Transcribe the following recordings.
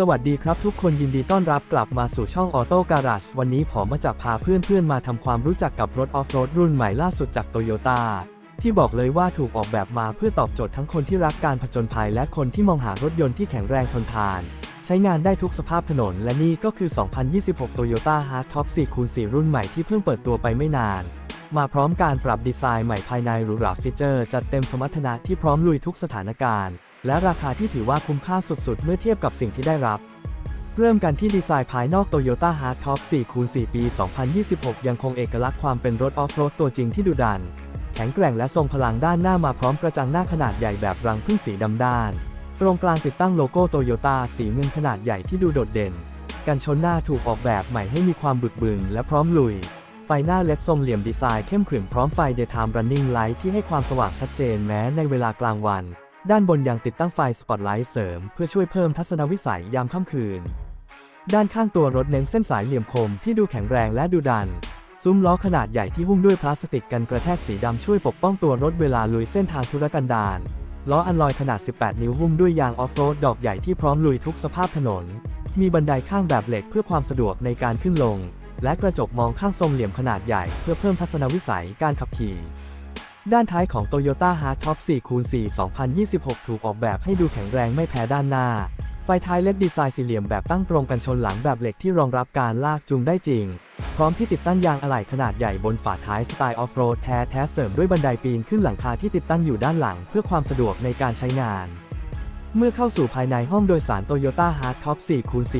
สวัสดีครับทุกคนยินดีต้อนรับกลับมาสู่ช่องออโต้การา e วันนี้ผมมาจะพาเพื่อนๆมาทำความรู้จักกับรถออฟโรดรุ่นใหม่ล่าสุดจากโตโยต้าที่บอกเลยว่าถูกออกแบบมาเพื่อตอบโจทย์ทั้งคนที่รักการผจญภัยและคนที่มองหารถยนต์ที่แข็งแรงทนทาน ใช้งานได้ทุกสภาพถนน และนี่ก็คือ 2026 Toyota Hardtop 4คูณ4รุ่นใหม่ที่เพิ่งเปิดตัวไปไม่นาน มาพร้อมการปรับดีไซน์ใหม่ภายในหรูหราฟีเจอร์จัดเต็มสมรรถนะที่พร้อมลุยทุกสถานการณ์ และราคาที่ถือว่าคุ้มค่าสุดๆ เมื่อเทียบกับสิ่งที่ได้รับ เริ่มกันที่ดีไซน์ภายนอก Toyota Hardtop 4คูณ4ปี 2026 ยังคงเอกลักษณ์ความเป็นรถออฟโรดตัวจริงที่ดุดัน แข็งแกร่งและทรงพลังด้านหน้ามาพร้อมกระจังหน้าขนาดใหญ่แบบรังพึ่งสีดำด้าน ตรงกลางติดตั้งโลโก้โตโยต้าสีเงินขนาดใหญ่ที่ดูโดดเด่น กันชนหน้าถูกออกแบบใหม่ให้มีความบึกบึนและพร้อมลุยไฟหน้าเลดทรงเหลี่ยมดีไซน์เข้มขรึมพร้อมไฟ Daytime Running Light ที่ให้ความสว่างชัดเจนแม้ในเวลากลางวัน ด้านบนยังติดตั้งไฟสปอตไลท์เสริมเพื่อช่วยเพิ่มทัศนวิสัยยามค่ำคืน ด้านข้างตัวรถเน้นเส้นสายเหลี่ยมคมที่ดูแข็งแรงและดูดัน ซุ้มล้อขนาดใหญ่ที่หุ้มด้วยพลาสติกกันกระแทกสีดำช่วยปกป้องตัวรถเวลาลุยเส้นทางธุรกันดารล้ออันลอยขนาด 18 นิ้วหุ้มด้วยยางออฟโรดดอกใหญ่ที่พร้อมลุยทุกสภาพถนน มีบันไดข้างแบบเหล็กเพื่อความสะดวกในการขึ้นลง และกระจกมองข้างทรงเหลี่ยมขนาดใหญ่เพื่อเพิ่มทัศนวิสัยการขับขี่ ด้านท้ายของ Toyota Hardtop 4 คูณ4 2026 ถูกออกแบบให้ดูแข็งแรงไม่แพ้ด้านหน้า ไฟท้ายเล็บดีไซน์สี่เหลี่ยมแบบตั้งตรงกันชนหลังแบบเหล็กที่รองรับการลากจูงได้จริง พร้อมที่ติดตั้งยางอะไหล่ขนาดใหญ่บนฝาท้ายสไตล์ออฟโรดแท้แท้เสริมด้วยบันไดปีนขึ้นหลังคาที่ติดตั้งอยู่ด้านหลัง เพื่อความสะดวกในการใช้งาน เมื่อเข้าสู่ภายในห้องโดยสาร Toyota Hardtop 4คูณ4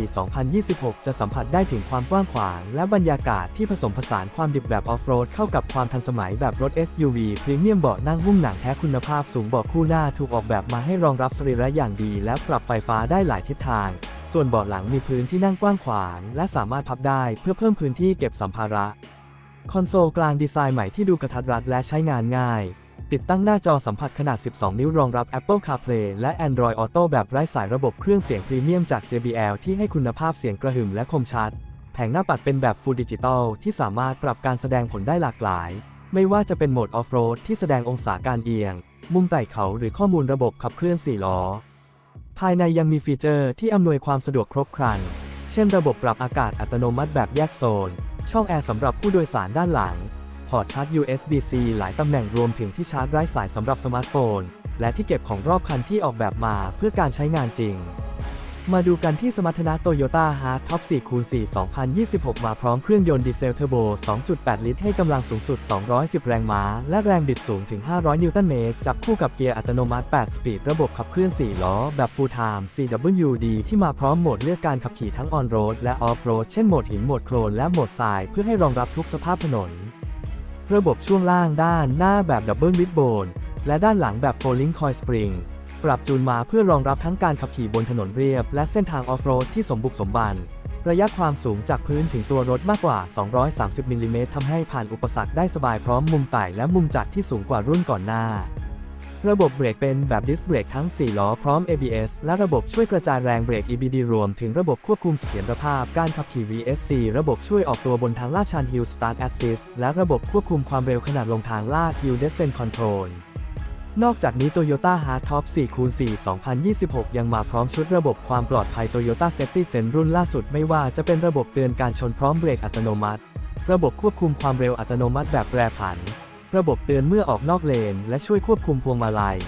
2026 จะสัมผัสได้ถึงความกว้างขวาง และบรรยากาศที่ผสมผสานความดิบแบบออฟโรดเข้ากับความทันสมัยแบบรถ SUV พรีเมียมเบาะนั่งหุ้มหนังแท้คุณภาพสูงเบาะคู่หน้าถูกออกแบบมาให้รองรับสรีระอย่างดี และปรับไฟฟ้าได้หลายทิศทาง ส่วนเบาะหลังมีพื้นที่นั่งกว้างขวาง และสามารถพับได้เพื่อเพิ่มพื้นที่เก็บสัมภาระ คอนโซลกลางดีไซน์ใหม่ที่ดูกระทัดรัดและใช้งานง่าย ติดตั้งหน้าจอสัมผัสขนาด 12 นิ้วรองรับ Apple CarPlay และ Android Auto แบบไร้สายระบบเครื่องเสียงพรีเมียมจาก JBL ที่ให้คุณภาพเสียงกระหึ่มและคมชัด แผงหน้าปัดเป็นแบบ Full Digital ที่สามารถปรับการแสดงผลได้หลากหลาย ไม่ว่าจะเป็นโหมด Off-road ที่แสดงองศาการเอียง มุมไต่เขาหรือข้อมูลระบบขับเคลื่อน 4 ล้อ ภายในยังมีฟีเจอร์ที่อำนวยความสะดวกครบครัน เช่น ระบบปรับอากาศอัตโนมัติแบบแยกโซน ช่องแอร์สำหรับผู้โดยสารด้านหลัง พอร์ตชาร์จ USB-C หลายตำแหน่งรวมถึงที่ชาร์จไร้สายสำหรับสมาร์ทโฟน และที่เก็บของรอบคันที่ออกแบบมาเพื่อการใช้งานจริง มาดูกันที่สมรรถนะ Toyota Hardtop 4 คูณ4 2026 มาพร้อมเครื่องยนต์ดีเซลเทอร์โบ 2.8 ลิตรให้กำลังสูงสุด 210 แรงม้า และแรงบิดสูงถึง 500 นิวตันเมตร จับคู่กับเกียร์อัตโนมัติ 8 สปีด ระบบขับเคลื่อน 4 ล้อ แบบ Full Time CWD ที่มาพร้อมโหมดเลือกการขับขี่ทั้ง On Road และ Off Road เช่นโหมดหิน โหมดโคลน และโหมดทราย เพื่อให้รองรับทุกสภาพถนน ระบบช่วงล่างด้านหน้าแบบดับเบิลวิดโบนและด้านหลังแบบโฟลิงคอยสปริงปรับจูนมาเพื่อรองรับทั้งการขับขี่บนถนนเรียบ และเส้นทางออฟโรดที่สมบุกสมบัน ระยะความสูงจากพื้นถึงตัวรถมากกว่า 230มิลลิเมตรทำให้ผ่านอุปสรรคได้สบายพร้อมมุมไต่และมุมจัดที่สูงกว่ารุ่นก่อนหน้า ระบบเบรกเป็นแบบดิสเบรกทั้ง 4 ล้อพร้อม ABS และระบบช่วยกระจายแรงเบรก EBD รวมถึงระบบควบคุมเสถียรภาพ การขับขี่ VSC ระบบช่วยออกตัวบนทางลาดชัน Hill Start Assist และระบบควบคุมความเร็วขนาดลงทางลาด Hill Descent Control นอกจากนี้ Toyota Hardtop 4คูณ4 2026 ยังมาพร้อมชุดระบบความปลอดภัย Toyota Safety Sense รุ่นล่าสุดไม่ว่าจะเป็นระบบเตือนการชนพร้อมเบรกอัตโนมัติ ระบบควบคุมความเร็วอัตโนมัติแบบแปรผัน ระบบเตือนเมื่อออกนอกเลน และช่วยควบคุมพวงมาลัย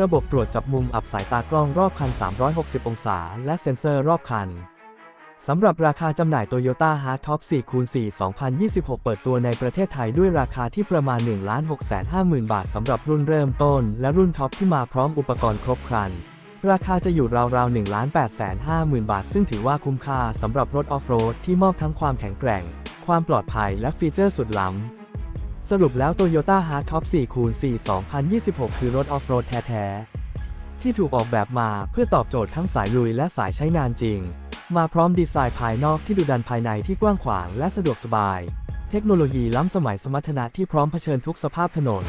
ระบบตรวจจับมุมอับสายตากล้องรอบคัน 360 องศา และเซ็นเซอร์รอบคัน สำหรับราคาจำหน่าย Toyota Hardtop 4คูณ4 2026 เปิดตัวในประเทศไทยด้วยราคาที่ประมาณ 1,650,000 บาทสำหรับรุ่นเริ่มต้น และรุ่นท็อปที่มาพร้อมอุปกรณ์ครบครัน ราคาจะอยู่ราวๆ 1,850,000 บาท ซึ่งถือว่าคุ้มค่าสำหรับรถออฟโรดที่มอบทั้งความแข็งแกร่ง ความปลอดภัยและฟีเจอร์สุดล้ำ สรุปแล้ว Toyota Hardtop 4คูณ4 2026 คือรถออฟโรดแท้ๆ ที่ถูกออกแบบมาเพื่อตอบโจทย์ทั้งสายลุยและสายใช้งานจริง มาพร้อมดีไซน์ภายนอกที่ดุดันภายในที่กว้างขวางและสะดวกสบาย เทคโนโลยีล้ำสมัยสมรรถนะที่พร้อมเผชิญทุกสภาพถนน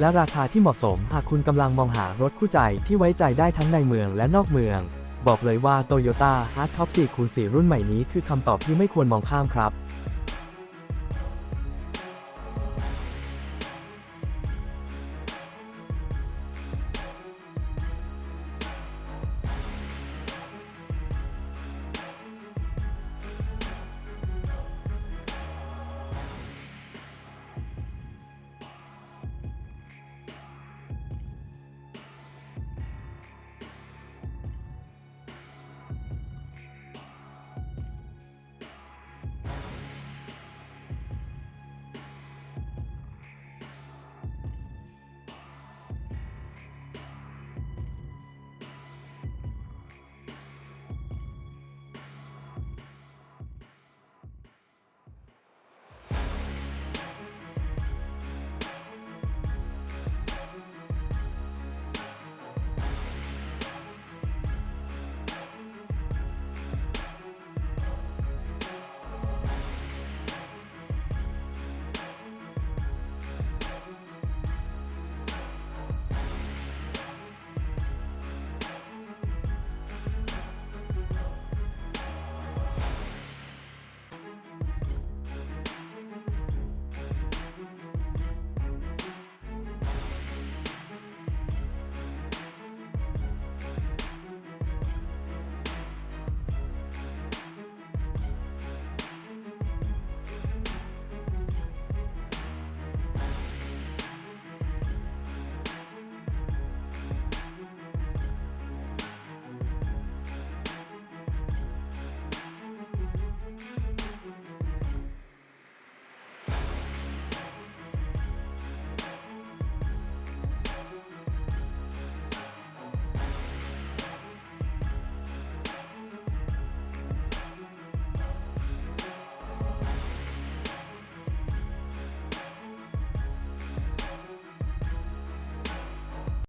และราคาที่เหมาะสมหากคุณกำลังมองหารถคู่ใจที่ไว้ใจได้ทั้งในเมืองและนอกเมือง บอกเลยว่า Toyota Hardtop 4คูณ4รุ่นใหม่นี้คือคำตอบที่ไม่ควรมองข้ามครับ